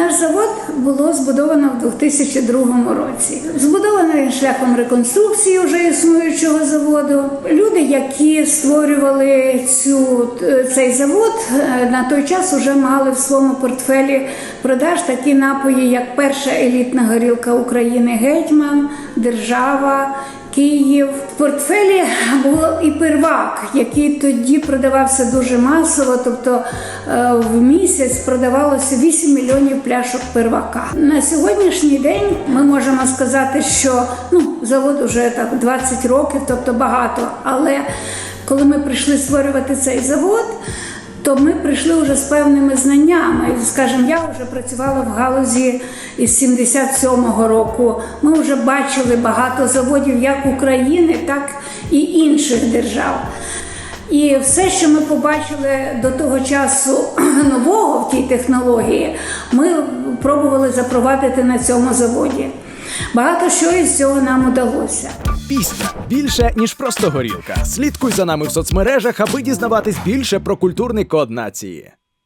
Наш завод було збудовано в 2002 році. Збудовано шляхом реконструкції вже існуючого заводу. Люди, які створювали цю, цей завод, е, на той час вже мали в своєму портфелі продаж такі напої, як перша елітна горілка України Гетьман, Держава. Київ в портфелі був і первак, який тоді продавався дуже масово. Тобто е, в місяць продавалося 8 мільйонів пляшок первака. На сьогоднішній день ми можемо сказати, що ну завод уже так 20 років, тобто багато. Але коли ми прийшли створювати цей завод. То ми прийшли вже з певними знаннями. Скажімо, я вже працювала в галузі із 77-го року. Ми вже бачили багато заводів як України, так і інших держав. І все, що ми побачили до того часу нового в тій технології, ми пробували запровадити на цьому заводі. Багато що із цього нам удалося. Пісня більше ніж просто горілка. Слідкуй за нами в соцмережах, аби дізнаватись більше про культурний код нації.